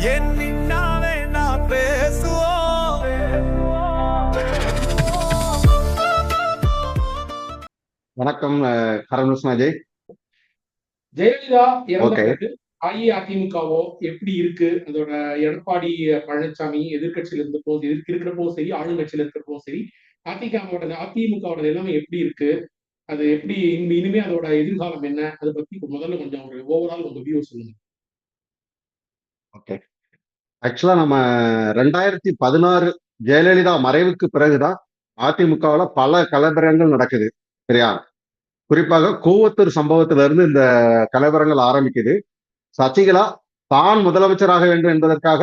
என் நின்னாவே நான் பேசுவோம். வணக்கம் அஜய் ஜெயலலிதா அஇஅதிமுகவோ எப்படி இருக்கு? அதோட எடப்பாடி பழனிசாமி எதிர்க்கட்சியில இருந்தப்போ எதிர்க்க இருக்கிறப்போ சரி ஆளுங்கட்சியில இருக்கிறப்போ சரி அதிமுகவோட அதிமுகவோட நிலைமை எப்படி இருக்கு? அது எப்படி இனி- இனிமே அதோட எதிர்காலம் என்ன? அதை பத்தி இப்ப முதல்ல கொஞ்சம் ஒரு ஓவரால் உங்க வியூ சொல்லுங்க. ஓகே ஆக்சுவலா நம்ம ரெண்டாயிரத்தி பதினாறு ஜெயலலிதா மறைவுக்கு பிறகுதான் அதிமுகவில் பல கலவரங்கள் நடக்குது சரியா? குறிப்பாக கூவத்தூர் சம்பவத்துல இருந்து இந்த கலவரங்கள் ஆரம்பிக்குது. சசிகலா தான் முதலமைச்சராக வேண்டும் என்பதற்காக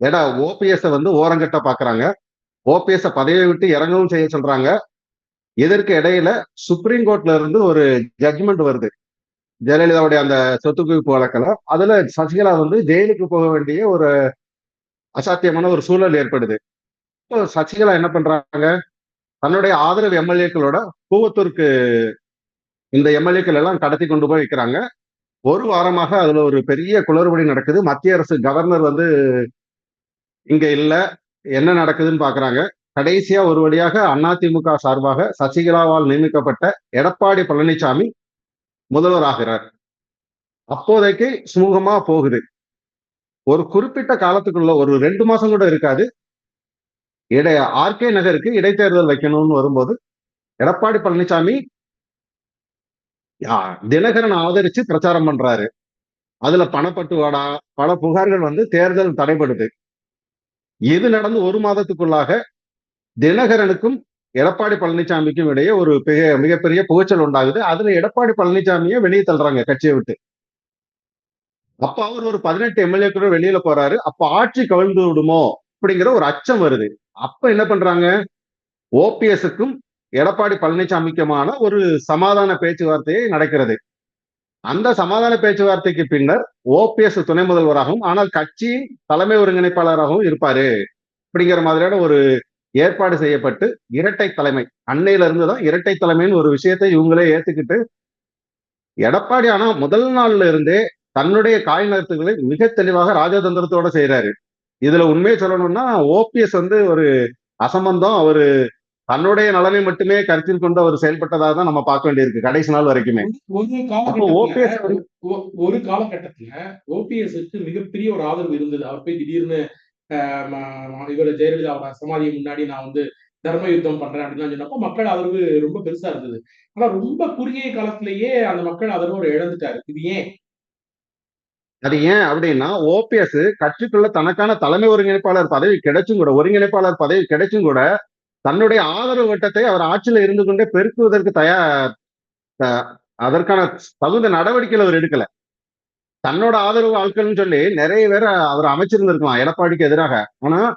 எடா ஓபிஎஸ் வந்து ஓரங்கட்ட பாக்குறாங்க. ஓபிஎஸ் பதவியை விட்டு இறங்கவும் செய்ய சொல்றாங்க. இதற்கு இடையில சுப்ரீம் கோர்ட்ல இருந்து ஒரு ஜட்ஜ்மெண்ட் வருது. ஜெயலலிதாவுடைய அந்த சொத்து குவிப்பு வழக்கில் அதுல சசிகலா வந்து ஜெயிலுக்கு போக வேண்டிய ஒரு அசாத்தியமான ஒரு சூழல் ஏற்படுது. இப்போ சசிகலா என்ன பண்றாங்க? தன்னுடைய ஆதரவு எம்எல்ஏக்களோட கூவத்தூருக்கு இந்த எம்எல்ஏக்கள் எல்லாம் கடத்தி கொண்டு போய் வைக்கிறாங்க. ஒரு வாரமாக அதுல ஒரு பெரிய குளறுபடி நடக்குது. மத்திய அரசு கவர்னர் வந்து இங்க இல்ல என்ன நடக்குதுன்னு பாக்குறாங்க. கடைசியா ஒரு வழியாக அதிமுக சார்பாக சசிகலாவால் நியமிக்கப்பட்ட எடப்பாடி பழனிசாமி முதல்வராகிறார். அப்போதைக்கு சுமூகமா போகுது. ஒரு குறிப்பிட்ட காலத்துக்குள்ள ஒரு ரெண்டு மாசம் கூட இருக்காது. இடைய ஆர்கே நகருக்கு இடைத்தேர்தல் வைக்கணும்னு வரும்போது எடப்பாடி பழனிசாமி தினகரன் ஆதரிச்சு பிரச்சாரம் பண்றாரு. அதுல பணப்பட்டுவாடா பல புகார்கள் வந்து தேர்தல் தடைபடுது. இது நடந்து ஒரு மாதத்துக்குள்ளாக தினகரனுக்கும் எடப்பாடி பழனிசாமிக்கும் இடையே ஒரு மிக மிகப்பெரிய புகைச்சல் உண்டாகுது. அதுல எடப்பாடி பழனிசாமியை வெளியே தள்ளுறாங்க கட்சியை விட்டு. அப்ப அவர் ஒரு பதினெட்டு எம்எல்ஏ வெளியில போறாரு. அப்ப ஆட்சி கவிழ்ந்து விடுமோ அப்படிங்கிற ஒரு அச்சம் வருது. அப்ப என்ன பண்றாங்க? ஓபிஎஸ்க்கும் எடப்பாடி பழனிசாமிக்குமான ஒரு சமாதான பேச்சுவார்த்தையை நடக்கிறது. அந்த சமாதான பேச்சுவார்த்தைக்கு பின்னர் ஓபிஎஸ் துணை முதல்வராகவும் ஆனால் கட்சி தலைமை ஒருங்கிணைப்பாளராகவும் இருப்பாரு. அப்படிங்கிற மாதிரியான ஒரு ஏற்பாடு செய்யப்பட்டு இரட்டை தலைமை. அன்னையில இருந்து தான் இரட்டை தலைமைன்னு ஒரு விஷயத்தை இவங்களே ஏத்துக்கிட்டு எடப்பாடி ஆனா முதல் நாள்ல இருந்தே தன்னுடைய காய் நகர்த்துகளை மிக தெளிவாக ராஜதந்திரத்தோட செய்யறாரு இதுல உண்மையை சொல்லணும்னா ஓபிஎஸ் வந்து ஒரு அசம்பந்தம் அவரு தன்னுடைய நலனை மட்டுமே கருத்தில் கொண்டு அவர் செயல்பட்டதாக தான் நம்ம பார்க்க வேண்டியிருக்கு கடைசி நாள் வரைக்குமே. ஒரு காலகட்டத்துல ஓபிஎஸ்க்கு மிகப்பெரிய ஒரு ஆதரவு இருந்தது. அவர் போய் திடீர்னு இவர் ஜெயலலிதாவோட சமாதி முன்னாடி நான் வந்து தர்ம யுத்தம் பண்றேன் அப்படின்னு சொன்னப்போ மக்கள் அதர்வு ரொம்ப பெருசா இருந்தது. ஆனா ரொம்ப குறுகிய காலத்திலேயே அந்த மக்கள் அதர்வு இழந்துட்டாரு. இது ஏன்? அது ஏன் அப்படின்னா ஓபிஎஸ் கட்சிக்குள்ள தனக்கான தலைமை ஒருங்கிணைப்பாளர் பதவி கிடைச்சும் கூட ஒருங்கிணைப்பாளர் பதவி கிடைச்சும் கூட தன்னுடைய ஆதரவு வட்டத்தை அவர் ஆட்சியில இருந்து கொண்டே பெருக்குவதற்கு தயார் அதற்கான தகுந்த நடவடிக்கைகள் அவர் எடுக்கல. தன்னோட ஆதரவு ஆட்கள்னு சொல்லி நிறைய பேர் அவர் அமைச்சிருந்திருக்கலாம் எடப்பாடிக்கு எதிராக. ஆனா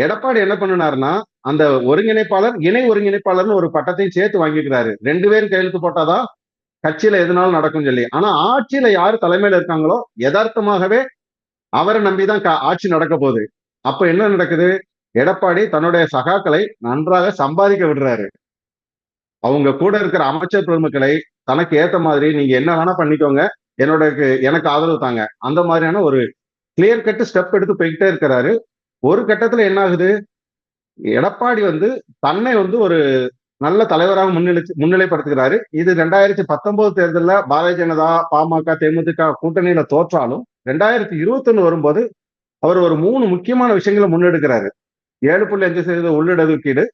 எடப்பாடி என்ன பண்ணினாருன்னா அந்த ஒருங்கிணைப்பாளர் இணை ஒருங்கிணைப்பாளர்னு ஒரு பட்டத்தையும் சேர்த்து வாங்கிக்கிறாரு ரெண்டு பேரும் கையெழுத்து போட்டாதான் கட்சியில எதுனாலும் நடக்கும் சொல்லி. ஆனா ஆட்சியில யாரு தலைமையில இருக்காங்களோ யதார்த்தமாகவே அவரை நம்பிதான் க- ஆட்சி நடக்க போகுது. அப்ப என்ன நடக்குது? எடப்பாடி தன்னுடைய சகாக்களை நன்றாக சம்பாதிக்க விடுறாரு. அவங்க கூட இருக்கிற அமைச்சர் பெருமக்களை தனக்கு ஏத்த மாதிரி நீங்க என்ன வேணா பண்ணிக்கோங்க. என்னோட எனக்கு ஆதரவு தாங்க. அந்த மாதிரியான ஒரு கிளியர் கட்டு ஸ்டெப் எடுத்து போய்கிட்டே இருக்கிறாரு. ஒரு கட்டத்துல என்ன ஆகுது? எடப்பாடி வந்து தன்னை வந்து ஒரு நல்ல தலைவராக முன்னிலை முன்னிலைப்படுத்துகிறாரு. இது ரெண்டாயிரத்தி பத்தொன்பது தேர்தலில் பாரதிய ஜனதா பாமக தேமுதிக கூட்டணியில தோற்றாலும் ரெண்டாயிரத்தி இருபத்தொன்னு வரும்போது அவர் ஒரு மூணு முக்கியமான விஷயங்களை முன்னெடுக்கிறாரு. ஏழு புள்ளி அஞ்சு சதவீத உள்ளிடதுக்கீடு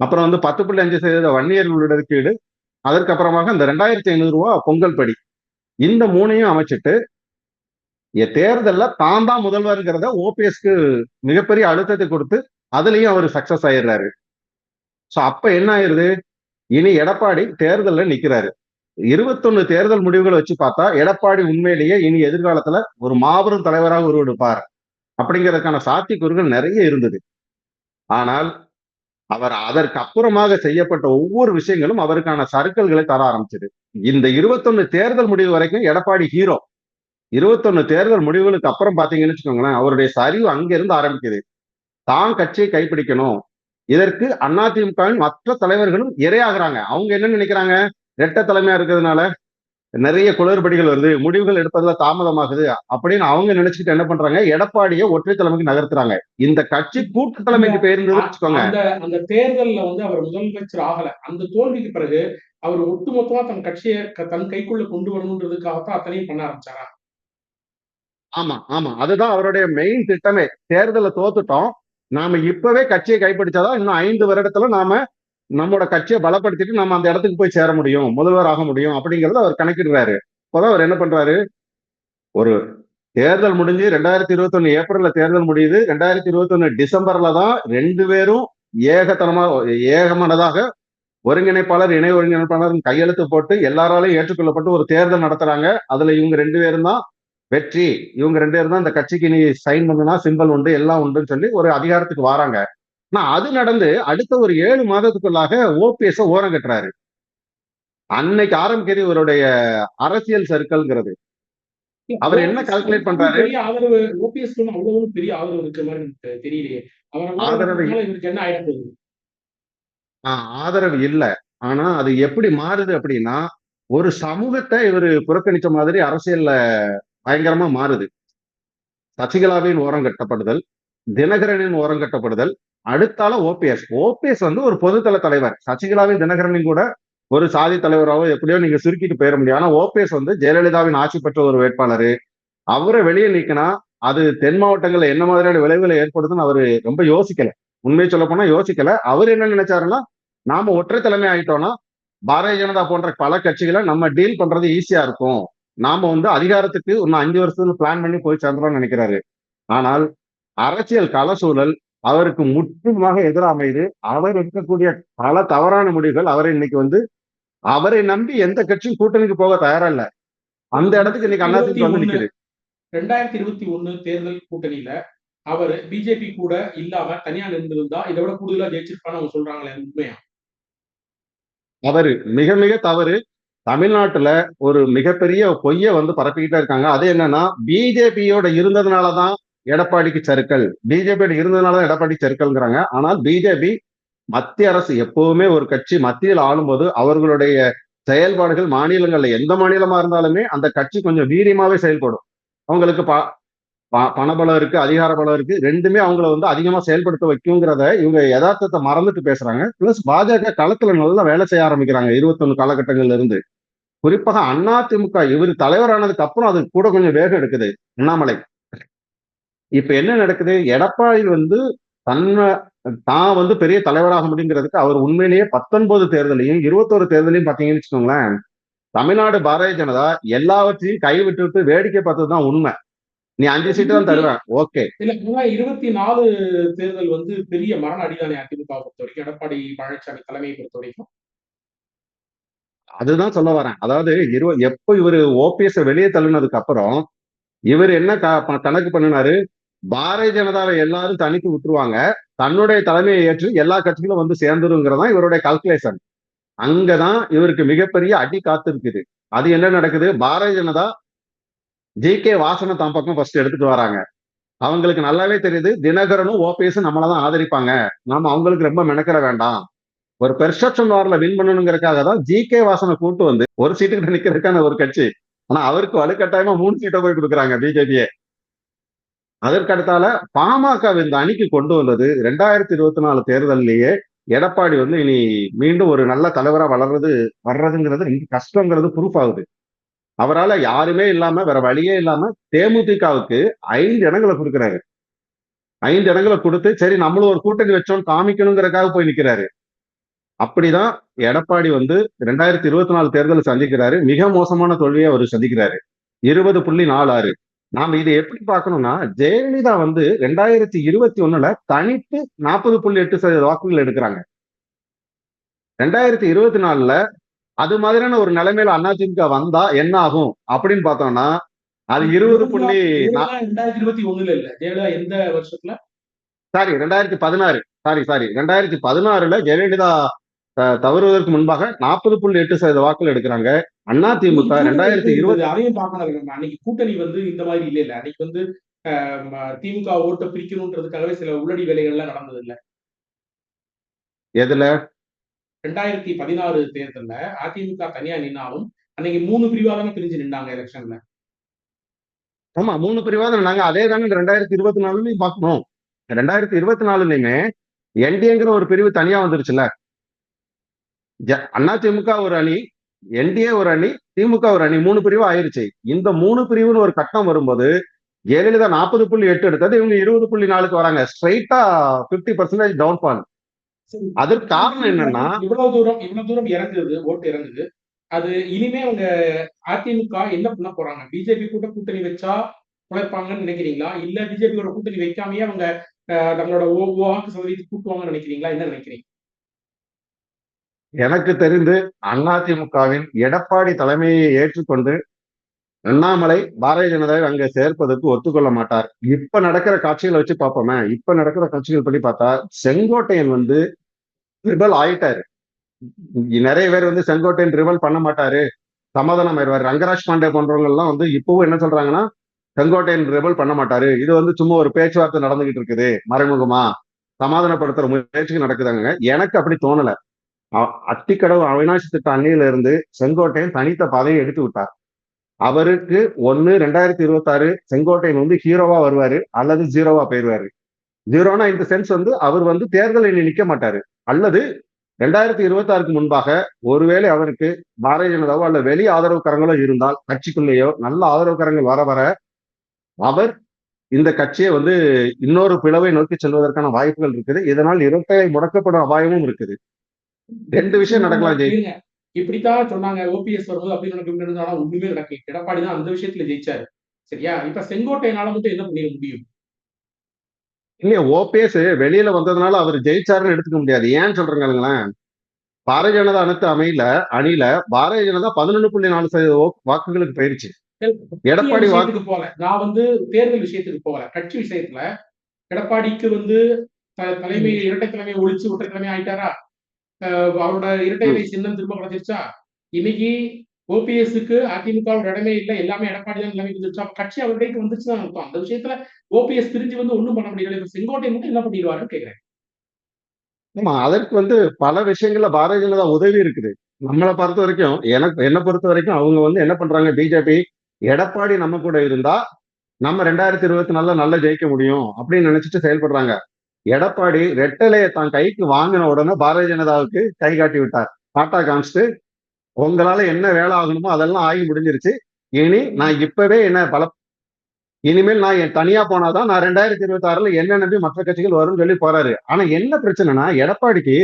அப்புறம் வந்து பத்து புள்ளி அஞ்சு சதவீத வன்னியர் உள்ளிடதுக்கீடு அதற்கப்புறமாக இந்த ரெண்டாயிரத்தி ஐநூறு ரூபா பொங்கல் படி. இந்த மூணையும் அமைச்சிட்டு என் தேர்தல்ல தான் தான் முதல்வருங்கிறத ஓபிஎஸ்க்கு மிகப்பெரிய அழுத்தத்தை கொடுத்து அதுலயும் அவர் சக்சஸ் ஆயிடுறாரு. சோ அப்ப என்ன ஆயிருது? இனி எடப்பாடி தேர்தல்ல நிக்கிறாரு. இருபத்தொன்னு தேர்தல் முடிவுகளை வச்சு பார்த்தா எடப்பாடி உண்மையிலேயே இனி எதிர்காலத்துல ஒரு மாபெரும் தலைவராக உருவெடுப்பார். அப்படிங்கிறதுக்கான சாத்தியக்கூறுகள் நிறைய இருந்தது. ஆனால் அவர் அதற்கு அப்புறமாக செய்யப்பட்ட ஒவ்வொரு விஷயங்களும் அவருக்கான சறுக்கல்களை தர ஆரம்பிச்சது. இந்த இருபத்தொன்னு தேர்தல் முடிவு வரைக்கும் எடப்பாடி ஹீரோ இருபத்தொன்னு தேர்தல் முடிவுகளுக்கு அப்புறம் பாத்தீங்கன்னு வச்சுக்கோங்களேன் அவருடைய சரிவு அங்க இருந்து ஆரம்பிக்குது. தான் கட்சியை கைப்பிடிக்கணும். இதற்கு அதிமுகவின் மற்ற தலைவர்களும் இரையாகிறாங்க. அவங்க என்ன நினைக்கிறாங்க? ரெட்ட தலைமையா இருக்கிறதுனால நிறைய குளறுபடிகள் வருது முடிவுகள் எடுப்பதுல தாமதமாகுது அப்படின்னு அவங்க நினைச்சுக்கிட்டு என்ன பண்றாங்க? எடப்பாடியை ஒற்றை தலைமைக்கு நகர்த்துறாங்க. இந்த கட்சி கூட்டு தலைமைக்கு போயிருந்தது வச்சுக்கோங்க. அந்த தேர்தல்ல வந்து அவர் முதலமைச்சர் ஆகல. அந்த தோல்விக்கு பிறகு அவர் ஒட்டுமொத்தமா தன் கட்சியை தன் கைக்குள்ள கொண்டு வரணுன்றதுக்காகத்தான் அத்தனையும் பண்ண ஆரம்பிச்சாரா? ஆமா ஆமா. அதுதான் அவருடைய மெயின் திட்டமே. தேர்தலை தோத்துட்டோம். நாம இப்பவே கட்சியை கைப்பிடிச்சாதான் இன்னும் ஐந்து வருடத்துல நாம நம்மளோட கட்சியை பலப்படுத்திட்டு நம்ம அந்த இடத்துக்கு போய் சேர முடியும் முதல்வர் ஆக முடியும் அப்படிங்கறத அவர் கணக்கிடுறாரு. அப்பதான் அவர் என்ன பண்றாரு? ஒரு தேர்தல் முடிஞ்சு ரெண்டாயிரத்தி இருபத்தி ஒண்ணு ஏப்ரல்ல தேர்தல் முடியுது. ரெண்டாயிரத்தி இருபத்தி ஒண்ணு டிசம்பர்ல தான் ரெண்டு பேரும் ஏகத்தனமா ஏகமானதாக ஒருங்கிணைப்பாளர் இணை ஒருங்கிணைப்பாளர் கையெழுத்து போட்டு எல்லாராலையும் ஏற்றுக்கொள்ளப்பட்டு ஒரு தேர்தல் நடத்துறாங்க. அதுல இவங்க ரெண்டு பேரும் தான் வெற்றி. இவங்க ரெண்டு பேரும் தான் இந்த கட்சிக்கு நீ சைன் பண்ணுனா சிம்பல் உண்டு எல்லாம் உண்டுன்னு சொல்லி ஒரு அதிகாரத்துக்கு வராங்க. ஆனா அது நடந்து அடுத்த ஒரு ஏழு மாதத்துக்குள்ளாக ஓபிஎஸ் ஓரம் கட்டுறாரு. அன்னைக்கு ஆரம்பிக்கிறது இவருடைய அரசியல் சர்க்கிள்ங்கிறது. அவர் என்ன calculate பண்றாரு? பெரிய ஆதரவு ஓபிஎஸ் அவ்வளவு பெரிய ஆதரவு மாதிரி எனக்கு தெரியலையே. ஆதரவு இவருக்கு என்ன ஆயிட போகுது? ஆஹ் ஆதரவு இல்ல. ஆனா அது எப்படி மாறுது அப்படின்னா ஒரு சமூகத்தை இவர் புறக்கணிச்ச மாதிரி அரசியல்ல பயங்கரமா மாறுது. சசிகலாவின் ஓரம் கட்டப்படுதல் தினகரனின் ஓரம் கட்டப்படுதல் அடுத்தால ஓபிஎஸ். ஓபிஎஸ் வந்து ஒரு பொதுத்தள தலைவர். சசிகலாவின் தினகரனையும் கூட ஒரு சாதி தலைவராகவோ எப்படியோ நீங்க சுருக்கிட்டு போயிட முடியும். ஆனா ஓபிஎஸ் வந்து ஜெயலலிதாவின் ஆட்சி பெற்ற ஒரு வேட்பாளர். அவரை வெளியே நீக்கினா அது தென் மாவட்டங்கள்ல என்ன மாதிரியான விளைவுகளை ஏற்படுதுன்னு அவரு ரொம்ப யோசிக்கல. உண்மையை சொல்ல போனா யோசிக்கல. அவர் என்ன நினைச்சாருன்னா நாம ஒற்றை தலைமை ஆயிட்டோம்னா பாரதிய ஜனதா போன்ற பல கட்சிகளை நம்ம டீல் பண்றது ஈஸியா இருக்கும். நாம வந்து அதிகாரத்துக்கு இன்னும் அஞ்சு வருஷத்துல பிளான் பண்ணி போய் சேர்ந்துடும் நினைக்கிறாரு. ஆனால் அரசியல் கள சூழல் அவருக்கு முற்றிலுமாக எதிராக அமைது அவர் எடுக்கக்கூடிய பல தவறான முடிவுகள் அவரை இன்னைக்கு வந்து அவரை நம்பி எந்த கட்சியும் கூட்டணிக்கு போக தயாரா இல்ல அந்த இடத்துக்கு இன்னைக்கு அதிமுக வந்து நிக்குது. ரெண்டாயிரத்தி இருபத்தி ஒண்ணு தேர்தல் கூட்டணியில அவர் பிஜேபி கூட இல்லாம தனியா நின்றிருந்தா இதை விட கூடுதலா ஜெயிச்சிருப்பான்னு அவங்க சொல்றாங்களே உண்மையா? தவறு. மிக மிக தவறு. தமிழ்நாட்டுல ஒரு மிகப்பெரிய பொய்ய வந்து பரப்பிக்கிட்டே இருக்காங்க. அது என்னன்னா பிஜேபியோட இருந்ததுனாலதான் எடப்பாடிக்கு சறுக்கல் பிஜேபியோட இருந்ததுனாலதான் எடப்பாடி சறுக்கல்ங்கிறாங்க ஆனால் பிஜேபி மத்திய அரசு எப்பவுமே ஒரு கட்சி மத்தியில் ஆளும்போது அவர்களுடைய செயல்பாடுகள் மாநிலங்கள்ல எந்த மாநிலமா இருந்தாலுமே அந்த கட்சி கொஞ்சம் வீரியமாவே செயல்படும். அவங்களுக்கு ப ப- பணபலம் இருக்கு அதிகார பலம் இருக்கு. ரெண்டுமே அவங்கள வந்து அதிகமா செயல்படுத்த வைக்குங்கிறத இவங்க யதார்த்தத்தை மறந்துட்டு பேசுறாங்க. பிளஸ் பாஜக களத்துல நல்லா வேலை செய்ய ஆரம்பிக்கிறாங்க இருபத்தொன்னு காலகட்டங்கள்ல இருந்து. குறிப்பாக அதிமுக இவர் தலைவரானதுக்கு அப்புறம் அது கூட கொஞ்சம் வேகம் எடுக்குது. அண்ணாமலை. இப்ப என்ன நடக்குது? எடப்பாடி வந்து தன்னை தான் வந்து பெரிய தலைவராக முடியுங்கிறதுக்கு அவர் உண்மையிலேயே பத்தொன்பது தேர்தலையும் இருபத்தோரு தேர்தலையும் பாத்தீங்கன்னு வச்சுக்கோங்களேன் தமிழ்நாடு பாரதிய ஜனதா எல்லாவற்றையும் கைவிட்டு விட்டு வேடிக்கை பார்த்ததுதான் உண்மை. நீ அஞ்சு சீட்டு தான் தருவேன் ஓகே. இல்ல இருபத்தி நாலு தேர்தல் வந்து பெரிய மரண அடிதானே அதிமுக பொறுத்த வரைக்கும் எடப்பாடி பழனிசாமி தலைமையை பொறுத்த வரைக்கும். அதுதான் சொல்ல வரேன். அதாவது இரு எப்போ இவரு ஓபிஎஸ் வெளியே தள்ளினதுக்கு அப்புறம் இவர் என்ன கணக்கு பண்ணினாரு? பாரதிய ஜனதாவை எல்லாரும் தனித்து விட்டுருவாங்க. தன்னுடைய தலைமையை ஏற்று எல்லா கட்சிகளும் வந்து சேர்ந்துருங்கிறதா இவருடைய கால்குலேஷன் அங்கதான் இவருக்கு மிகப்பெரிய அடி காத்திருக்குது அது என்ன நடக்குது? பாரதிய ஜனதா ஜி கே வாசனை தான் பக்கம் ஃபர்ஸ்ட் எடுத்துட்டு வராங்க. அவங்களுக்கு நல்லாவே தெரியுது. தினகரனும் ஓபிஎஸும் நம்மளை தான் ஆதரிப்பாங்க. நாம அவங்களுக்கு ரொம்ப மெனக்கிற வேண்டாம். ஒரு பெர்செப்ஷன் வார்ல வின் பண்ணணுங்கிறதுக்காக தான் ஜி கே வாசனை கூட்டு வந்து ஒரு சீட்டுக்கிட்ட நிக்கிறதுக்கான ஒரு கட்சி. ஆனா அவருக்கு வலுக்கட்டாயமா மூணு சீட்டை போய் கொடுக்குறாங்க பிஜேபியே அதற்கடுத்தால பாமக இந்த அணிக்கு கொண்டு வந்தது ரெண்டாயிரத்தி இருபத்தி நாலு தேர்தலிலேயே எடப்பாடி வந்து இனி மீண்டும் ஒரு நல்ல தலைவரா வளர்றது வர்றதுங்கிறது ரொம்ப கஷ்டங்கிறது ப்ரூஃப் ஆகுது. அவரால யாருமே இல்லாம வேற வழியே இல்லாம தேமுதிகவுக்கு ஐந்து இடங்களை கொடுக்குறாரு. ஐந்து இடங்களை கொடுத்து சரி நம்மளும் ஒரு கூட்டணி வச்சோம் காமிக்கணுங்கிறக்காக போய் நிக்கிறாரு. அப்படிதான் எடப்பாடி வந்து ரெண்டாயிரத்தி இருபத்தி நாலு தேர்தலை சந்திக்கிறாரு. மிக மோசமான தோல்வியை அவர் சந்திக்கிறாரு. இருபது புள்ளி நாலு ஆறு. நாம இதை எப்படி பார்க்கணும்னா ஜெயலலிதா வந்து ரெண்டாயிரத்தி இருபத்தி ஒண்ணுல தனித்து நாற்பது புள்ளி எட்டு சதவீத வாக்குகள் எடுக்கிறாங்க. ரெண்டாயிரத்தி இருபத்தி நாலுல அது மாதிரியான ஒரு நிலைமையில அதிமுக வந்தா என்ன ஆகும் அப்படின்னு பார்த்தோம்னா அது இருபது புள்ளி ரெண்டாயிரத்தி இருபத்தி ஒண்ணுல இல்ல. ஜெயலலிதா எந்த வருஷத்துல? சாரி ரெண்டாயிரத்தி பதினாறு. Sorry sorry. ரெண்டாயிரத்தி பதினாறுல ஜெயலலிதா தவறுவதற்கு முன்பாக நாற்பது புள்ளி எட்டு சதவீத வாக்குகள் எடுக்கிறாங்க. அதிமுக ரெண்டாயிரத்தி இருபத்தி அதையும் பார்க்கணும். அன்னைக்கு கூட்டணி வந்து இந்த மாதிரி இல்ல இல்ல. அன்னைக்கு வந்து திமுக ஓட்டை பிரிக்கணுன்றதுக்காகவே சில உள்ளடி வேலைகள்லாம் நடந்தது இல்ல. எதுல? ரெண்டாயிரத்தி பதினாறு தேர்தல்ல அதிமுக தனியா நின்னாலும் அன்னைக்கு மூணு பிரிவா தானே பிரிஞ்சு நின்றாங்க எலெக்ஷன்ல. ஆமா மூணு பிரிவாத நாங்க அதே தானே ரெண்டாயிரத்தி இருபத்தி நாலுலயும் பார்க்கணும். ரெண்டாயிரத்தி இருபத்தி நாலுலயுமே என்டிஏங்கிற ஒரு பிரிவு தனியா வந்துருச்சுல அண்ணா திமுக ஒரு அணி என்டிஏ ஒரு அணி திமுக ஒரு அணி மூணு பிரிவு ஆயிருச்சு. இந்த மூணு பிரிவுன்னு ஒரு கட்டம் வரும்போது ஜெயலலிதா நாற்பது புள்ளி எட்டு எடுத்தது இவங்க இருபது புள்ளி நாலுக்கு வராங்க. ஸ்ட்ரைட்டா பிப்டி பர்சன்டேஜ் டவுன்ஃபால் அதற்கு காரணம் என்னன்னா இவ்வளவு தூரம் இவ்வளவு தூரம் இறங்குது ஓட்டு இறங்குது. அது இனிமே அவங்க அதிமுக என்ன பண்ண போறாங்க? பிஜேபி கூட கூட்டணி வச்சா உழைப்பாங்கன்னு நினைக்கிறீங்களா? இல்ல பிஜேபியோட கூட்டணி வைக்காமயே அவங்க நம்மளோட ஓ- வாக்கு சதவீதத்தை கூட்டுவாங்கன்னு நினைக்கிறீங்களா? என்ன நினைக்கிறீங்க? எனக்கு தெரிந்து அதிமுகவின் எடப்பாடி தலைமையை ஏற்றுக்கொண்டு அண்ணாமலை பாரதிய ஜனதாவை அங்க சேர்ப்பதற்கு ஒத்துக்கொள்ள மாட்டார். இப்ப நடக்கிற காட்சிகளை வச்சு பார்ப்போமே. இப்ப நடக்கிற காட்சிகள் படி பார்த்தா செங்கோட்டையன் வந்து ரிபல் ஆயிட்டாரு. நிறைய பேர் வந்து செங்கோட்டையன் ரிபல் பண்ண மாட்டாரு. சமாதானம் ஆயிடுவாரு. ரங்கராஜ் பாண்டே போன்றவங்க எல்லாம் வந்து இப்பவும் என்ன சொல்றாங்கன்னா செங்கோட்டையன் ரிபல் பண்ண மாட்டாரு. இது வந்து சும்மா ஒரு பேச்சுவார்த்தை நடந்துகிட்டு இருக்குது. மறைமுகமா சமாதானப்படுத்துற முயற்சிகள் நடக்குதாங்க. எனக்கு அப்படி தோணலை. அத்திக்கடவு அவினாசி திட்ட அன்னையில இருந்து செங்கோட்டையன் தனித்த பாதையை எடுத்து விட்டார். அவருக்கு ஒன்னு ரெண்டாயிரத்தி இருபத்தி ஆறு செங்கோட்டையன் வந்து ஹீரோவா வருவாரு அல்லது ஜீரோவா போயிருவாரு. ஜீரோனா இந்த சென்ஸ் வந்து அவர் வந்து தேர்தலில் நிற்க மாட்டாரு. அல்லது ரெண்டாயிரத்தி இருபத்தி ஆறுக்கு முன்பாக ஒருவேளை அவருக்கு பாரதிய ஜனதாவோ அல்ல வெளி ஆதரவுக்காரங்களோ இருந்தால் கட்சிக்குள்ளேயோ நல்ல ஆதரவுக்காரங்கள் வர வர அவர் இந்த கட்சியை வந்து இன்னொரு பிளவை நோக்கி செல்வதற்கான வாய்ப்புகள் இருக்குது. இதனால் இரட்டை முடக்கப்படும் அபாயமும் இருக்குது. ரெண்டு விஷயம் நடக்கலாம் ஜெய். இருங்க. இப்படித்தான் சொன்னாங்க ஓபிஎஸ் வரும்போது அப்படி நடக்கும். ஆனா ஒண்ணுமே நடக்கல. எடப்பாடி தான் அந்த விஷயத்துல ஜெயிச்சாரு. சரியா? இப்ப செங்கோட்டையனால மட்டும் என்ன பண்ணிட முடியும்? இல்லையா ஓபிஎஸ் வெளியில வந்ததுனால அவர் ஜெயிச்சாருன்னு எடுத்துக்க முடியாது. ஏன்னு சொல்றேங்களேன் பாரதிய ஜனதா அனைத்து அமையில அணியில பாரதிய ஜனதா பதினொன்று புள்ளி நாலு சதவீத வாக்குகளுக்கு போயிருச்சு. எடப்பாடி வாக்கு போல நான் வந்து தேர்தல் விஷயத்துக்கு போல கட்சி விஷயத்துல எடப்பாடிக்கு வந்து தலைமை இரட்டை தலைமை ஒழிச்சு ஒற்றை தலைமை ஆயிட்டாரா? அவரோட இரட்டை இலை சின்னம் திரும்ப கிடைச்சிருச்சா இன்னைக்கு ஓபிஎஸ்க்கு அதிமுக இடமே இல்லை எல்லாமே எடப்பாடி தான் நிலைமை வந்துருச்சு. கட்சி அவர்கிட்ட வந்துருச்சு தான் அர்த்தம். அந்த விஷயத்துல ஓபிஎஸ் பிரிஞ்சு வந்து ஒண்ணும் பண்ண முடியல. இப்ப செங்கோட்டை மட்டும் என்ன பண்ணிடுவாருன்னு கேக்குறேன். ஆமா அதற்கு வந்து பல விஷயங்கள்ல பாரதிய ஜனதா உதவி இருக்குது. நம்மளை பொறுத்த வரைக்கும் எனக்கு என்னை பொறுத்த வரைக்கும் அவங்க வந்து என்ன பண்றாங்க பிஜேபி எடப்பாடி நம்ம கூட இருந்தா நம்ம ரெண்டாயிரத்தி இருபத்தி நாலுல நல்லா ஜெயிக்க முடியும் அப்படின்னு நினைச்சிட்டு செயல்படுறாங்க. எடப்பாடி ரெட்டலையை தான் கைக்கு வாங்கின உடனே பாரதிய ஜனதாவுக்கு கை காட்டி விட்டார். டாட்டா காமிச்சிட்டு உங்களால என்ன வேலை ஆகணுமோ அதெல்லாம் ஆகி முடிஞ்சிருச்சு. இனி நான் இப்பவே என்ன பல இனிமேல் நான் என் தனியா போனாதான் நான் ரெண்டாயிரத்தி இருபத்தி ஆறுல என்ன நம்பி மற்ற கட்சிகள் வரும்னு சொல்லி போறாரு. ஆனா என்ன பிரச்சனைனா எடப்பாடிக்கு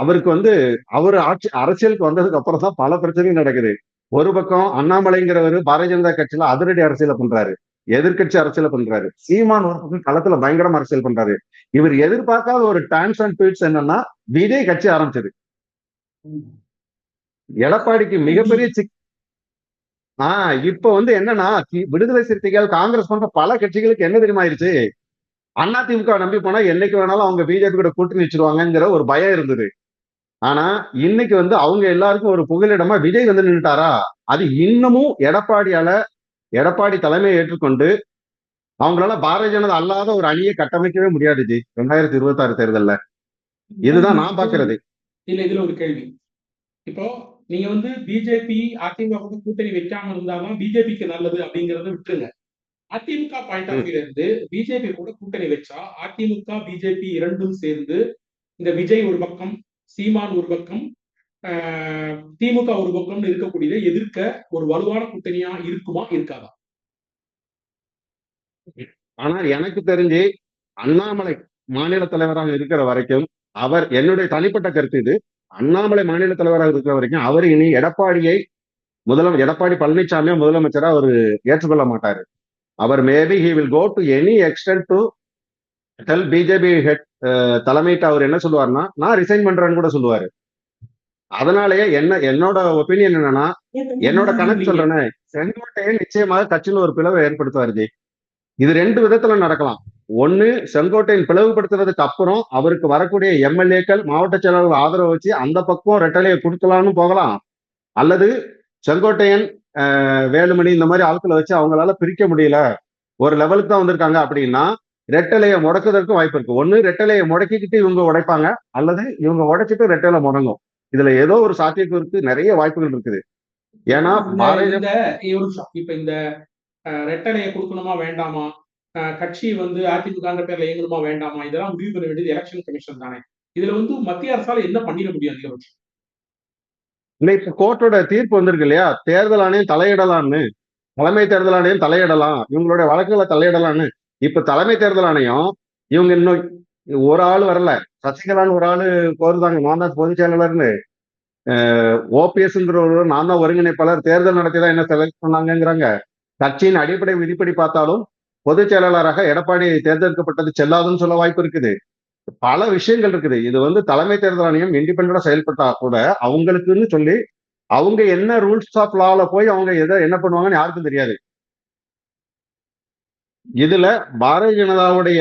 அவருக்கு வந்து அவர் ஆட்சி அரசியலுக்கு வந்ததுக்கு அப்புறம் தான் பல பிரச்சனையும் நடக்குது. ஒரு பக்கம் அண்ணாமலைங்கிறவர் பாரதிய ஜனதா கட்சியில அதிரடி அரசியல பண்றாரு. எதிர்க்கட்சி அரசியல பண்றாரு. சீமான் ஒரு பக்கம் களத்துல பயங்கரமா அரசியல் பண்றாரு. இவர் எதிர்பார்க்காத ஒரு டான்ஸ் அண்ட் ட்வீட்ஸ் என்னன்னா விஜய் கட்சி ஆரம்பிச்சது. எடப்பாடிக்கு மிகப்பெரிய சிக் ஆஹ் இப்ப வந்து என்னன்னா விடுதலை சிறுத்தைகள் காங்கிரஸ் போன்ற பல கட்சிகளுக்கு என்ன தெரியுமா ஆயிருச்சு அண்ணா திமுக நம்பி போனா என்னைக்கு வேணாலும் அவங்க பிஜேபி கூட கூட்டணி வச்சிருவாங்கங்கிற ஒரு பயம் இருந்தது. ஆனா இன்னைக்கு வந்து அவங்க எல்லாருக்கும் ஒரு புகலிடமா விஜய் வந்து நின்னுட்டாரா? அது இன்னமும் எடப்பாடியால எடப்பாடி தலைமையை ஏற்றுக்கொண்டு அவங்களால பாரதிய ஜனதா அல்லாத ஒரு அணியை கட்டமைக்கவே முடியாது ஜி ரெண்டாயிரத்தி இருபத்தி ஆறு தேர்தல்ல. இதுதான் நான் பாக்குறது இல்ல இதுல ஒரு கேள்வி. இப்போ நீங்க வந்து பிஜேபி அதிமுக கூட கூட்டணி வைக்காம இருந்தாலும் பிஜேபிக்கு நல்லது அப்படிங்கறத விட்டுருங்க. அதிமுக பாயிண்ட் ஆஃப் வியூல இருந்து பிஜேபி கூட கூட்டணி வச்சா அதிமுக பிஜேபி இரண்டும் சேர்ந்து இந்த விஜய் ஒரு பக்கம் சீமான் ஒரு பக்கம் திமுக ஒரு பக்கம்னு இருக்கக்கூடியதை எதிர்க்க ஒரு வலுவான கூட்டணியா இருக்குமா இருக்காதா? ஆனால் எனக்கு தெரிஞ்சு அண்ணாமலை மாநில தலைவராக இருக்கிற வரைக்கும் அவர் என்னுடைய தனிப்பட்ட கருத்து இது. அண்ணாமலை மாநில தலைவராக இருக்கிற வரைக்கும் அவர் இனி எடப்பாடியை முதலம் எடப்பாடி பழனிசாமியை முதலமைச்சரா அவர் ஏற்றுக்கொள்ள மாட்டாரு. அவர் maybe he will go to any extent to tell BJP head தலைமையிட்ட அவர் என்ன சொல்லுவார்னா நான் ரிசைன் பண்றேன்னு கூட சொல்லுவாரு. அதனாலயே என்ன என்னோட ஒப்பீனியன் என்னன்னா என்னோட கணக்கு சொல்றேனே செங்கோட்டையன் நிச்சயமாக கட்சியில ஒரு பிளவை ஏற்படுத்துவாரு ஜி. இது ரெண்டு விதத்துல நடக்கலாம். ஒண்ணு செங்கோட்டையன் பிளவுபடுத்துறதுக்கு அப்புறம் அவருக்கு வரக்கூடிய எம்எல்ஏக்கள் மாவட்ட செயலாளர்கள் ஆதரவு வச்சு அந்த பக்கம் ரெட்டலையை கொடுக்கலாம்னு போகலாம். அல்லது செங்கோட்டையன் வேலுமணி இந்த மாதிரி ஆட்களை வச்சு அவங்களால பிரிக்க முடியல ஒரு லெவலுக்கு தான் வந்திருக்காங்க அப்படின்னா ரெட்டலையை முடக்குறதுக்கும் வாய்ப்பு இருக்கு. ஒண்ணு ரெட்டலையை முடக்கிக்கிட்டு இவங்க உடைப்பாங்க அல்லது இவங்க உடைச்சிட்டு ரெட்டலை முடங்கும். இதுல ஏதோ ஒரு சாத்தியக்கூறுக்கு நிறைய வாய்ப்புகள் இருக்குது. ஏன்னா இப்ப இந்த ரெட்டலையை கொடுக்கணுமா வேண்டாமா? கட்சி வந்து அதிமுகன்ற பேர்ல இயங்கணுமா வேண்டாமா? இதெல்லாம் முடிவு பண்ண வேண்டியது எலெக்ஷன் கமிஷன் தானே. இதுல வந்து மத்திய அரசால என்ன பண்ணிட முடியும் அதிகபட்சம்? இல்ல இப்ப கோர்ட்டோட தீர்ப்பு வந்திருக்கு இல்லையா? தேர்தல் ஆணையம் தலையிடலாம்னு. தலைமை தேர்தல் ஆணையம் தலையிடலாம். இவங்களுடைய வழக்குகளை தலையிடலாம்னு. இப்ப தலைமை தேர்தல் ஆணையம் இவங்க இன்னும் ஒரு ஆள் வரல. சசிகலான்னு ஒரு ஆள் கோருதாங்க. நான் தான் பொதுச் செயலாளர்னு. ஓபிஎஸ்ங்கிற ஒரு நான் தான் ஒருங்கிணைப்பாளர். தேர்தல் நடத்தி தான் என்ன செலக்ட் பண்ணாங்கிறாங்க கட்சியின் அடிப்படை விதிப்படி பார்த்தாலும் பொதுச் செயலாளராக எடப்பாடி தேர்ந்தெடுக்கப்பட்டது செல்லாதுன்னு சொல்ல வாய்ப்பு இருக்குது. பல விஷயங்கள் இருக்குது. இது வந்து தலைமை தேர்தல் ஆணையம் இண்டிபெண்டா செயல்பட்டா கூட அவங்களுக்குன்னு சொல்லி அவங்க என்ன ரூல்ஸ் ஆஃப் லால போய் அவங்க எதை என்ன பண்ணுவாங்கன்னு யாருக்கும் தெரியாது. இதுல பாரதிய ஜனதாவுடைய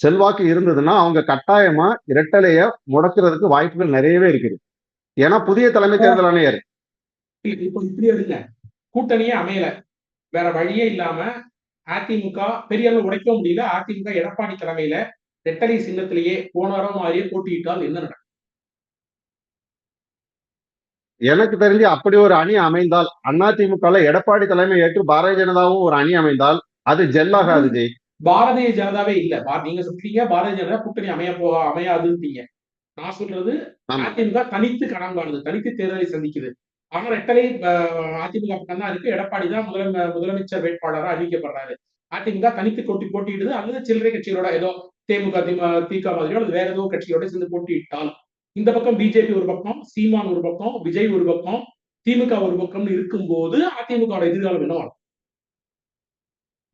செல்வாக்கு இருந்ததுன்னா அவங்க கட்டாயமா இரட்டலைய முடக்கிறதுக்கு வாய்ப்புகள் நிறையவே இருக்குது. ஏன்னா புதிய தலைமை தேர்தல் ஆணையர். இப்போ இப்படி கூட்டணியே அமையல. வேற வழியே இல்லாம அதிமுக பெரிய அளவு உடைக்க முடியல. அதிமுக எடப்பாடி தலைமையில ரெட்டலை சின்னத்திலேயே போன வாரம் மாதிரியே போட்டியிட்டால் என்ன நடக்கும்? எனக்கு தெரிஞ்சு அப்படி ஒரு அணி அமைந்தால் அதிமுகல எடப்பாடி தலைமை ஏற்று பாரதிய ஜனதாவும் ஒரு அணி அமைந்தால் அது ஜெல்லாகாது ஜெய். பாரதிய ஜனதாவே இல்ல. பா- நீங்க சொல்றீங்க பாரதிய ஜனதா கூட்டணி அமைய போ அமையாதுன்றீங்க. நான் சொல்றது. அதிமுக தனித்து கடன் காணுது தனித்து தேர்தலை சந்திக்குது. ஆனா ரெட்டலை அதிமுக பக்கம் தான் இருக்கு. எடப்பாடி தான் முதலமை முதலமைச்சர் வேட்பாளராக அறிவிக்கப்படுறாரு. அதிமுக தனித்து போட்டி போட்டியிடுது. அல்லது சில்லறை கட்சிகளோட ஏதோ தேமுக திம திக மாதிரியோ அல்லது வேற ஏதோ கட்சியோட சேர்ந்து போட்டியிட்டால். இந்த பக்கம் பிஜேபி ஒரு பக்கம் சீமான் ஒரு பக்கம் விஜய் ஒரு பக்கம் திமுக ஒரு பக்கம்னு இருக்கும்போது அதிமுக எதிர்காலம் என்ன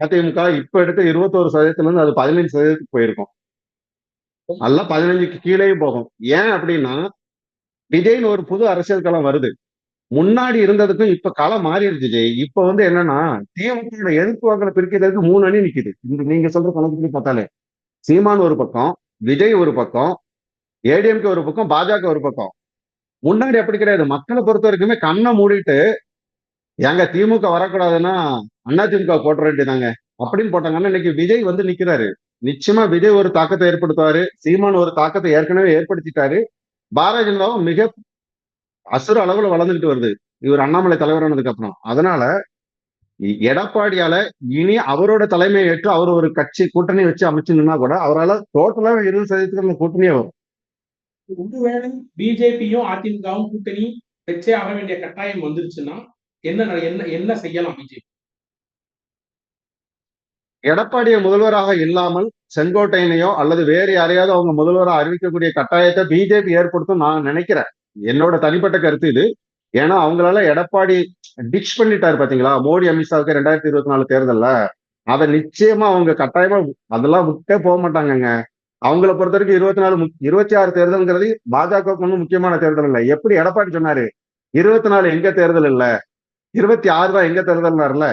அதிமுக இப்ப எடுத்த இருபத்தோரு சதவீதத்துல இருந்து அது பதினஞ்சு சதவீதத்துக்கு போயிருக்கும். நல்லா பதினஞ்சுக்கு கீழே போகும். ஏன் அப்படின்னா விஜய்னு ஒரு புது அரசியல் களம் வருது. முன்னாடி இருந்ததுக்கும் இப்ப களம் மாறிடுச்சு ஜெய். இப்ப வந்து என்னன்னா திமுக எதிர்ப்பு வாக்கில பிரிக்கிறதுக்கு மூணு அணி நிக்குது. இந்த நீங்க சொல்ற கணக்கு பார்த்தாலே. சீமான் ஒரு பக்கம் விஜய் ஒரு பக்கம் ஏடிஎம்கே ஒரு பக்கம் பாஜக ஒரு பக்கம். முன்னாடி அப்படி கிடையாது. மக்களை பொறுத்த வரைக்குமே கண்ணை மூடிட்டு எங்க திமுக வரக்கூடாதுன்னா அதிமுக திமுக போட்ட வேண்டியதாங்க அப்படின்னு போட்டாங்கன்னா இன்னைக்கு விஜய் வந்து நிக்கிறாரு. நிச்சயமா விஜய் ஒரு தாக்கத்தை ஏற்படுத்துவாரு. சீமான் ஒரு தாக்கத்தை ஏற்கனவே ஏற்படுத்திட்டாரு. பாரதிய ஜனதாவும் மிக அசுர அளவுல வளர்ந்துகிட்டு வருது. இவர் அண்ணாமலை தலைவரானதுக்கு அப்புறம். அதனால எடப்பாடியால இனி அவரோட தலைமையை ஏற்று அவர் ஒரு கட்சி கூட்டணி வச்சு அமைச்சுங்கன்னா கூட அவரால் டோட்டலா இருபது சதவீதத்துக்கு அந்த கூட்டணியே வரும். ஒருவேளை பிஜேபியும் அதிமுகவும் கூட்டணி வச்சே ஆக வேண்டிய கட்டாயம் வந்துருச்சுன்னா என்ன என்ன என்ன செய்யலாம் பிஜேபி? எடப்பாடியை முதல்வராக இல்லாமல் செங்கோட்டையனையோ அல்லது வேறு யாரையாவது அவங்க முதல்வராக அறிவிக்கக்கூடிய கட்டாயத்தை பிஜேபி ஏற்படுத்தும் நான் நினைக்கிறேன். என்னோட தனிப்பட்ட கருத்து இது. ஏன்னா அவங்களால எடப்பாடி டிச் பண்ணிட்டாரு பாத்தீங்களா? மோடி அமித்ஷாவுக்கு ரெண்டாயிரத்தி இருபத்தி நாலு தேர்தல்ல. அதை நிச்சயமா அவங்க கட்டாயமா அதெல்லாம் விட்டே போக மாட்டாங்கங்க. அவங்கள பொறுத்த வரைக்கும் இருபத்தி நாலு இருபத்தி ஆறு தேர்தல்ங்கிறது பாஜக ஒன்றும் முக்கியமான தேர்தல் இல்லை. எப்படி எடப்பாடி சொன்னாரு? இருபத்தி நாலு எங்க தேர்தல் இல்ல? இருபத்தி ஆறு தான் எங்க தேர்தல்னாருல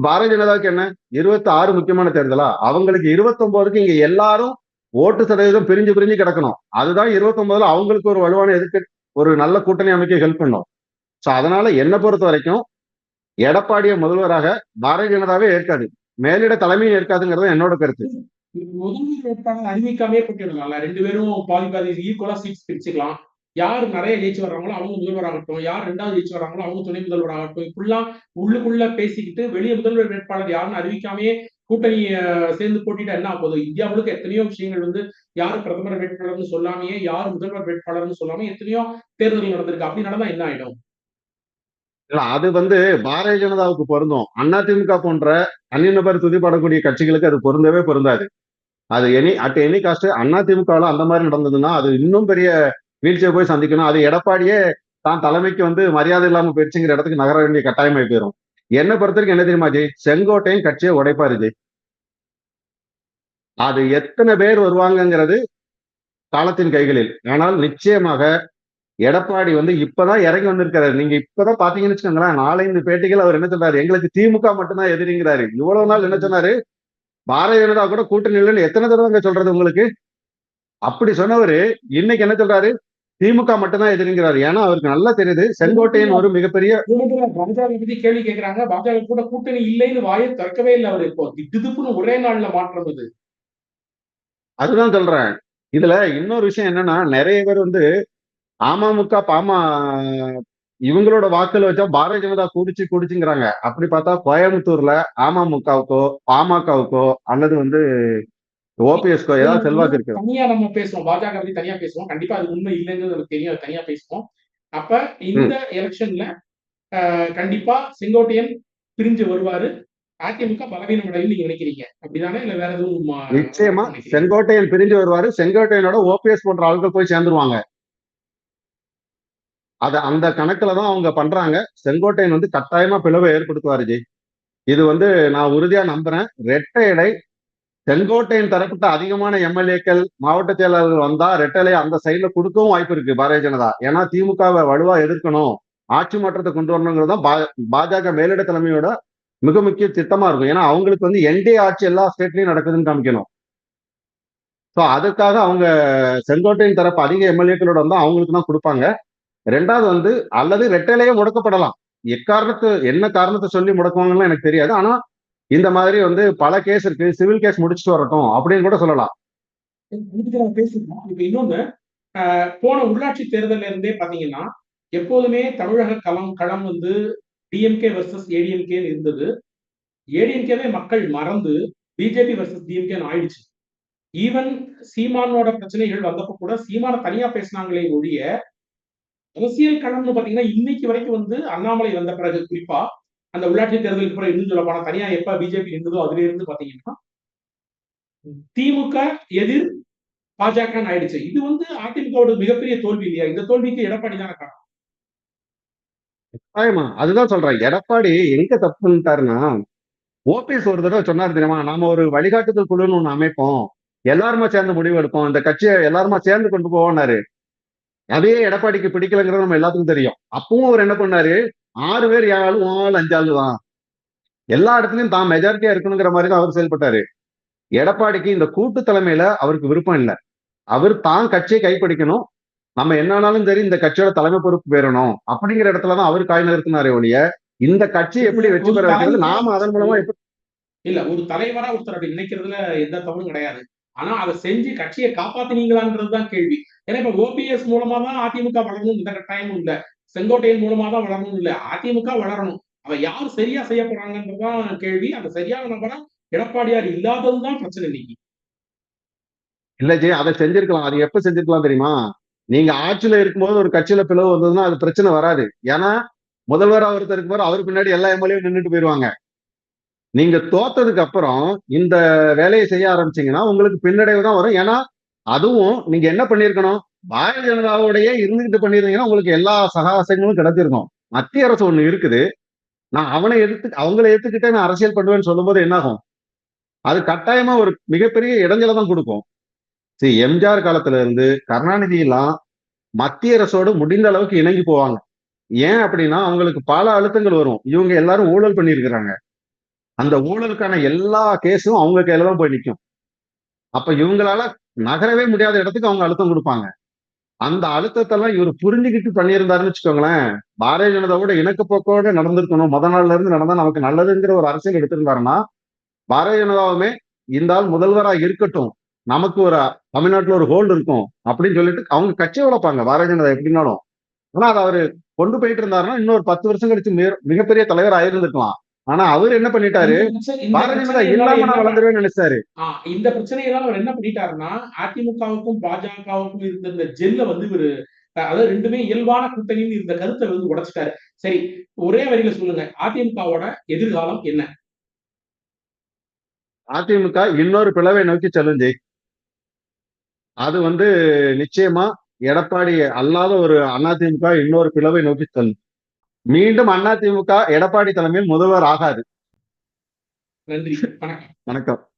பாரதிய ஜனதாவுக்கு என்ன? இருபத்தி ஆறு முக்கியமான தேர்தலா? அவங்களுக்கு இருபத்தி இங்க எல்லாரும் ஓட்டு சதவீதம் பிரிஞ்சு பிரிஞ்சு கிடக்கணும். அதுதான் இருபத்தி அவங்களுக்கு ஒரு வலுவான எதிர்க்க ஒரு நல்ல கூட்டணி அமைக்க ஹெல்ப் பண்ணும். சோ அதனால என்னை பொறுத்த வரைக்கும் எடப்பாடிய முதல்வராக பாரதிய ஜனதாவே ஏற்காது. மேலிட தலைமையும் ஏற்காதுங்கிறது என்னோட கருத்து. முதல்வர் அறிவிக்காமே போட்டிடலாம்ல ரெண்டு பேரும் பாதி பாதி ஈக்குவலா சீட்ஸ் பிரிச்சுக்கலாம். யார் நிறைய ஜெயிச்சு வர்றாங்களோ அவங்க முதல்வர் ஆகட்டும் யார் ரெண்டாவது ஜெயிச்சு வர்றாங்களோ அவங்க துணை முதல்வர் ஆகட்டும் இப்படிலாம் உள்ளுக்குள்ள பேசிக்கிட்டு வெளியே முதல்வர் வேட்பாளர் யாருன்னு அறிவிக்காமையே கூட்டணி சேர்ந்து போட்டிட்டா என்ன ஆகுது இந்தியா முழுக்க எத்தனையோ விஷயங்கள் வந்து யார் பிரதமர் வேட்பாளர்னு சொல்லாமையே யார் முதல்வர் வேட்பாளர்னு சொல்லாம எத்தனையோ தேர்தல் நடந்திருக்கு. அப்படி நடந்தா என்ன ஆயிடும்? இல்ல அது வந்து பாரதிய ஜனதாவுக்கு பொருந்தும். அதிமுக போன்ற தனிநபர் துதிப்படக்கூடிய கட்சிகளுக்கு அது பொருந்தவே பொருந்தாது. அது எனி அட் எனி காஸ்ட் அதிமுகவில் அந்த மாதிரி நடந்ததுன்னா அது இன்னும் பெரிய வீழ்ச்சியை போய் சந்திக்கணும். அது எடப்பாடியே தான் தலைமைக்கு வந்து மரியாதை இல்லாம போயிடுச்சுங்கிற இடத்துக்கு நகர வேண்டிய கட்டாயமாய் போயிடும் என்ன பொறுத்த வரைக்கும் என்ன தெரியுமா ஜெய்? செங்கோட்டையும் கட்சியை உடைப்பாரு ஜெய். அது எத்தனை பேர் வருவாங்கங்கிறது காலத்தின் கைகளில். ஆனால் நிச்சயமாக எடப்பாடி வந்து இப்பதான் இறங்கி வந்திருக்காரு நீங்க இப்பதான் பாத்தீங்கன்னு வச்சுக்கோங்களேன் நாலஞ்சு பேட்டிகள் அவர் என்ன சொல்றாரு? எங்களுக்கு திமுக மட்டும்தான் எதிரிங்கிறாரு. இவ்வளவு நாள் என்ன சொன்னாரு? பாரதிய ஜனதா கூட கூட்டணி இல்லைன்னு எத்தனை தடவைங்க சொல்றது உங்களுக்கு? அப்படி சொன்னவரு இன்னைக்கு என்ன சொல்றாரு? திமுக மட்டும்தான் எதிரிங்கிறாரு ஏன்னா அவருக்கு நல்லா தெரியுது. செங்கோட்டையன் ஒரு மிகப்பெரிய பாஜக பத்தி கேள்வி கேக்குறாங்க. பாஜக கூட கூட்டணி இல்லைன்னு வாயை திறக்கவே இல்லை அவர் இப்போ. திடுதுப்புன்னு ஒரே நாள்ல மாற்றம் இது அதுதான் சொல்றேன். இதுல இன்னொரு விஷயம் என்னன்னா நிறைய பேர் வந்து அமமுக பாமா இவங்களோட வாக்குல வச்சா பாரதிய ஜனதா குடிச்சு குடிச்சுங்கிறாங்க. அப்படி பார்த்தா கோயம்புத்தூர்ல அமமுகவுக்கோ பாமகவுக்கோ அல்லது வந்து ஓபிஎஸ்கோ ஏதாவது செல்வாக்கு இருக்கு? தனியா நம்ம பேசுவோம். பாஜக பத்தி தனியா பேசுவோம். கண்டிப்பா அது உண்மை இல்லைங்கிறது நமக்கு தெரியும். தனியா பேசுவோம். அப்ப இந்த எலெக்ஷன்ல கண்டிப்பா செங்கோட்டையன் பிரிஞ்சு வருவாரு. அதிமுக பலவீனம் அடையும் நீங்க நினைக்கிறீங்க. அப்படிதானே? இல்ல வேற எதுவும் நிச்சயமா? செங்கோட்டையன் பிரிஞ்சு வருவாரு. செங்கோட்டையனோட ஓபிஎஸ் போன்ற ஆட்கள் போய் சேர்ந்துருவாங்க. அத அந்த கணக்குல தான் அவங்க பண்றாங்க. செங்கோட்டையன் வந்து கட்டாயமா பிளவை ஏற்படுத்துவாரு ஜெய். இது வந்து நான் உறுதியா நம்புறேன். ரெட்டை இடை செங்கோட்டையின் தரப்பட்ட அதிகமான எம்எல்ஏக்கள் மாவட்ட செயலாளர்கள் வந்தா ரெட்டலை அந்த சைட்ல கொடுக்கவும் வாய்ப்பு இருக்கு பாரதிய ஜனதா. ஏன்னா திமுகவை வலுவா எதிர்க்கணும் ஆட்சி மாற்றத்தை கொண்டு வரணுங்கிறது தான் பா- பாஜக மேலிட தலைமையோட மிக முக்கிய திட்டமா இருக்கும். ஏன்னா அவங்களுக்கு வந்து என்டிஏ ஆட்சி எல்லா ஸ்டேட்லயும் நடக்குதுன்னு காமிக்கணும். ஸோ அதுக்காக அவங்க செங்கோட்டையின் தரப்பு அதிக எம்எல்ஏக்களோட வந்து அவங்களுக்கு தான் கொடுப்பாங்க. ரெண்டாவது வந்து அல்லது ரெட்டலையே முடக்கப்படலாம். எக்காரணத்து என்ன காரணத்தை சொல்லி முடக்குவாங்கன்னு எனக்கு தெரியாது. ஆனால் இந்த மாதிரி வந்து பல கேஸ் இருக்கு. சிவில் கேஸ் முடிச்சுட்டு வரட்டும் அப்படின்னு கூட சொல்லலாம். பேசிருக்கோம் இப்ப இன்னொன்னு ஆஹ், போன உள்ளாட்சி தேர்தல்ல இருந்தே பாத்தீங்கன்னா எப்போதுமே தமிழக களம் களம் வந்து டிஎம்கே வர்சஸ் ஏடிஎம்கே இருந்தது. ஏடிஎம்கேவே மக்கள் மறந்து பிஜேபி வர்சஸ் டிஎம்கே ஆயிடுச்சு. ஈவன் சீமானோட பிரச்சனைகள் வந்தப்ப கூட சீமான தனியா பேசினாங்களே ஒழிய அரசியல் களம்னு பாத்தீங்கன்னா இன்னைக்கு வரைக்கும் வந்து அண்ணாமலை வந்த பிறகு குறிப்பா அந்த உள்ளாட்சி தேர்தலுக்கு அப்புறம் இன்னும் சொல்ல போனா தனியா எப்ப பிஜேபி இருந்ததோ அதுல இருந்து பாத்தீங்கன்னா திமுக எதிர் பாஜக ஆயிடுச்சு. இது வந்து அதிமுகவோட மிகப்பெரிய தோல்வி இல்லையா? இந்த தோல்விக்கு எடப்பாடி தானே காரணம். நிச்சயமா அதுதான் சொல்றேன். எடப்பாடி எங்க தப்பு பண்ணிட்டாருன்னா ஓபிஎஸ் ஒரு தடவை சொன்னார் தெரியுமா? நாம ஒரு வழிகாட்டுதல் குழுன்னு ஒண்ணு அமைப்போம். எல்லாருமா சேர்ந்து முடிவு எடுப்போம். இந்த கட்சியை எல்லாருமா சேர்ந்து கொண்டு போவோம்னாரு. அதே எடப்பாடிக்கு பிடிக்கலங்கிறது நம்ம எல்லாத்துக்கும் தெரியும். அப்பவும் அவர் என்ன பண்ணாரு? ஆறு பேர் ஏழு ஆளு உன் ஆளு அஞ்சு ஆளு தான். எல்லா இடத்துலயும் தான் மெஜாரிட்டியா இருக்கணுங்கிற மாதிரி தான் அவர் செயல்பட்டாரு. எடப்பாடிக்கு இந்த கூட்டு தலைமையில அவருக்கு விருப்பம் இல்லை. அவர் தான் கட்சியை கைப்பிடிக்கணும். நம்ம என்னானாலும் சரி இந்த கட்சியோட தலைமை பொறுப்பு பெறணும். அப்படிங்கிற இடத்துலதான் அவர் காய் நிறுத்தினாரே ஒழிய இந்த கட்சி எப்படி வெற்றி பெற வைக்கிறது? நாம அதன் மூலமா எப்படி இல்ல ஒரு தலைவரா ஒருத்தர் அப்படி நினைக்கிறதுல எந்த தவறும் கிடையாது. ஆனா அதை செஞ்சு கட்சியை காப்பாத்தினீங்களான்றதுதான் கேள்வி. ஏன்னா இப்ப ஓபிஎஸ் மூலமா தான் அதிமுக வளரணும். இந்த கட்டாயமும் இல்ல. செங்கோட்டையின் மூலமா தான் வளரணும் இல்ல. அதிமுக வளரணும். அவ யார் சரியா செய்ய போறாங்கன்றதுதான் கேள்வி. அந்த சரியான நபரா எடப்பாடியார் இல்லாததுதான் பிரச்சனை இன்னைக்கு. இல்ல ஜெய் அதை செஞ்சிருக்கலாம். அது எப்ப செஞ்சிருக்கலாம் தெரியுமா? நீங்க ஆட்சியில இருக்கும்போது ஒரு கட்சியில பிளவு வந்ததுன்னா அது பிரச்சனை வராது. ஏன்னா முதல்வர் ஒருத்தர் இருக்கும்போது அவர் பின்னாடி எல்லா எம்எல்ஏவும் நின்றுட்டு போயிருவாங்க. நீங்க தோத்ததுக்கு அப்புறம் இந்த வேலையை செய்ய ஆரம்பிச்சீங்கன்னா உங்களுக்கு பின்னடைவு தான் வரும். ஏன்னா அதுவும் நீங்க என்ன பண்ணிருக்கணும் பாரதிய ஜனதாவோடயே இருந்துகிட்டு பண்ணிருந்தீங்கன்னா உங்களுக்கு எல்லா சகாசங்களும் கிடைச்சிருக்கும் மத்திய அரசு ஒண்ணு இருக்குது. நான் அவனை எடுத்து அவங்கள எடுத்துக்கிட்டே நான் அரசியல் பண்ணுவேன்னு சொல்லும்போது என்ன ஆகும் அது கட்டாயமா ஒரு மிகப்பெரிய இடைஞ்சலை தான் கொடுக்கும். சரி எம்ஜிஆர் காலத்துல இருந்து கருணாநிதி எல்லாம் மத்திய அரசோடு முடிந்த அளவுக்கு இணங்கி போவாங்க. ஏன் அப்படின்னா அவங்களுக்கு பல அழுத்தங்கள் வரும். இவங்க எல்லாரும் ஊழல் பண்ணியிருக்கிறாங்க. அந்த ஊழலுக்கான எல்லா கேஸும் அவங்க கையில தான் போய் நிற்கும் அப்ப இவங்களால நகரவே முடியாத இடத்துக்கு அவங்க அழுத்தம் கொடுப்பாங்க. அந்த அழுத்தத்தெல்லாம் இவர் புரிஞ்சுக்கிட்டு பண்ணியிருந்தாருன்னு வச்சுக்கோங்களேன் பாரதிய ஜனதாவோட இணக்கப்போக்கோட நடந்திருக்கணும். முத நாள்ல இருந்து நடந்தா நமக்கு நல்லதுங்கிற ஒரு அரசியல் எடுத்திருந்தாருன்னா பாரதிய ஜனதாவுமே இந்த ஆள் முதல்வரா இருக்கட்டும் நமக்கு ஒரு தமிழ்நாட்டுல ஒரு ஹோல்டு இருக்கும் அப்படின்னு சொல்லிட்டு அவங்க கட்சியை வளர்ப்பாங்க. பாரதிய ஜனதா எப்படின்னாலும். ஆனா அதை அவரு கொண்டு போயிட்டு இருந்தாருன்னா இன்னொரு பத்து வருஷம் கழிச்சு மிகப்பெரிய தலைவர் ஆயிருந்திருக்கலாம். ஆனா அவர் என்ன பண்ணிட்டாரு? இல்லாம நான் என்ன வளர்ந்துருவேன்னு நினைச்சாரு. இந்த பிரச்சனையெல்லாம் அவர் என்ன பண்ணிட்டாருன்னா அதிமுகவுக்கும் பாஜகவுக்கும் இருந்த இந்த ஜெல்ல வந்து இவரு அதாவது ரெண்டுமே இயல்பான கூட்டணின்னு இருந்த கருத்தை வந்து உடைச்சிட்டாரு. சரி ஒரே வரியில சொல்லுங்க. அதிமுகவோட எதிர்காலம் என்ன? அதிமுக இன்னொரு பிளவை நோக்கி செல்லும் ஜெய். அது வந்து நிச்சயமா எடப்பாடி அல்லாத ஒரு அதிமுக இன்னொரு பிளவை நோக்கி செல்லும். மீண்டும் அதிமுக எடப்பாடி தலைமையில் முதல்வர் ஆகாது. நன்றி. வணக்கம். வணக்கம்.